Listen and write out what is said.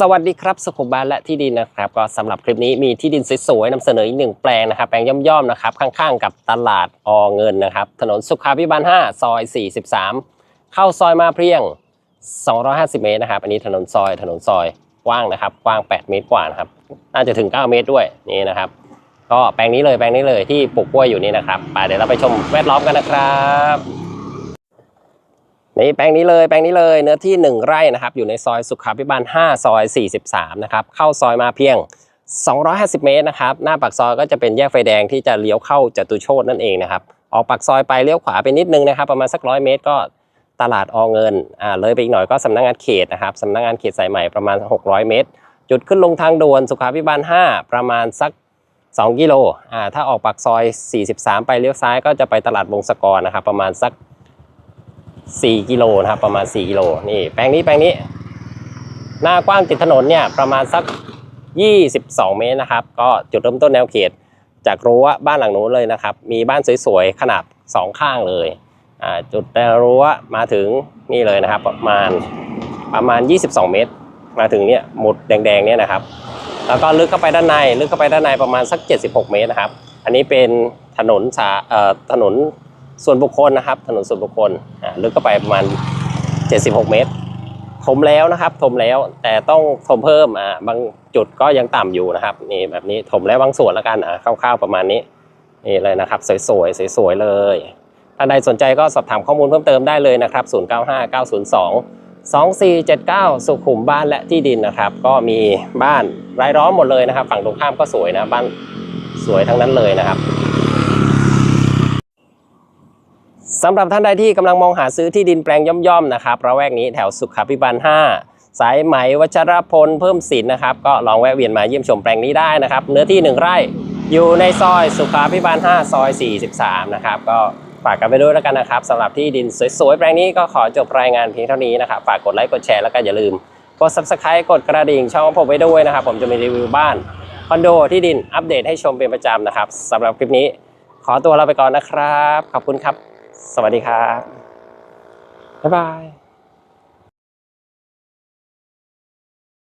สวัสดีครับสุขุมบ้านและที่ดินนะครับ ก็สำหรับคลิปนี้มีที่ดินสวยๆนำเสนออีกหนึ่งแปลงนะครับ แปลงย่อมๆนะครับ ข้างๆ กับตลาดอเงินนะครับ ถนนสุขาพิบาล 5 ซอย 43 เข้าซอยมาเพียง 250 เมตรนะครับ อันนี้ถนนซอยถนนซอยกว้างนะครับ กว้าง 8 เมตรกว่านะครับ น่าจะถึง 9 เมตรด้วยนี่นะครับ ก็แปลงนี้เลยแปลงนี้เลยที่ปลูกกล้วยอยู่นี่นะครับไปเดี๋ยวเราไปชมแวดล้อมกันนะครับ นี่แปลงนี้เลยแปลงนี้เลยเนื้อที่ 1 ไร่นะครับอยู่ในซอยสุขาพิบาล 5 ซอย 43 นะครับเข้าซอยมาเพียง 250 เมตรนะครับหน้าปากซอยก็จะเป็นแยกไฟแดงที่จะเลี้ยวเข้าจตุโชตนั่นเองนะครับออกปากซอยไปเลี้ยวขวาไปนิดนึงนะครับประมาณสักร้อยเมตรก็ตลาดอเงินอ่าเลยไปอีกหน่อยก็สำนักงานเขตนะครับสำนักงานเขตสายใหม่ประมาณ 600 เมตร จุดขึ้นลงทางด่วนสุขาพิบาล 5 ประมาณสัก 2 กิโลอ่าถ้าออกปากซอย 43 ไปเลี้ยวซ้ายก็จะไปตลาดวงศกรนะครับประมาณสัก 4กิโลนะครับประมาณ 4กิโลนี่แปลงนี้แปลงนี้ หน้ากว้างติดถนนเนี่ยประมาณสัก 22 เมตรนะครับ ก็จุดเริ่มต้นแนวเขต จากรั้วบ้านหลังนู้นเลยนะครับ มีบ้านสวยๆขนาด 2 ข้างเลยอ่าจุดแนวรั้วมาถึงนี่เลยนะครับ ประมาณประมาณ 22 เมตร มาถึงเนี่ยหมุดแดงๆเนี่ยนะครับ แล้วก็ลึกเข้าไปด้านในลึกเข้าไปด้านในประมาณสัก 76 เมตรนะครับ อันนี้เป็นถนนสาเอ่อถนน ส่วนบุคคลนะครับ ถนนส่วนบุคคลลึกเข้าไปประมาณ 76 เมตร ถมแล้วนะครับ ถมแล้วแต่ต้องถมเพิ่มอ่าบางจุดก็ยังต่ำอยู่นะครับนี่แบบนี้ถมแล้วบางส่วนแล้วกันอ่าคร่าวๆประมาณนี้นี่เลยนะครับ สวยๆสวยๆเลยถ้าใดสนใจก็สอบถามข้อมูลเพิ่มเติมได้เลยนะครับ 095902 2479 สุขุมบ้านและที่ดินนะครับ ก็มีบ้านรายล้อมหมดเลยนะครับ ฝั่งตรงข้ามก็สวยนะบ้านสวยทั้งนั้นเลยนะครับ สำหรับท่านใดที่กำลังมองหาซื้อที่ดินแปลงย่อมๆนะครับระแวกนี้แถวสุขาพิบาล 5 สายไหมวัชรพลเพิ่มสินนะครับ ก็ลองแวะเวียนมาเยี่ยมชมแปลงนี้ได้นะครับ เนื้อที่ 1 ไร่อยู่ในซอยสุขาพิบาล 5 ซอย 43 นะครับ ก็ฝากกันไปด้วยแล้วกันนะครับสำหรับที่ดินสวยๆ แปลงนี้ก็ขอจบรายงานเพียงเท่านี้นะครับ ฝากกดไลค์กดแชร์แล้วก็อย่าลืมกด subscribe กดกระดิ่งช่องผมไว้ด้วยนะครับ ผมจะมีรีวิวบ้านคอนโดที่ดินอัปเดตให้ชมเป็นประจำนะครับสำหรับคลิปนี้ ขอตัวลาไปก่อนนะครับ ขอบคุณครับ สวัสดีครับ บ๊ายบาย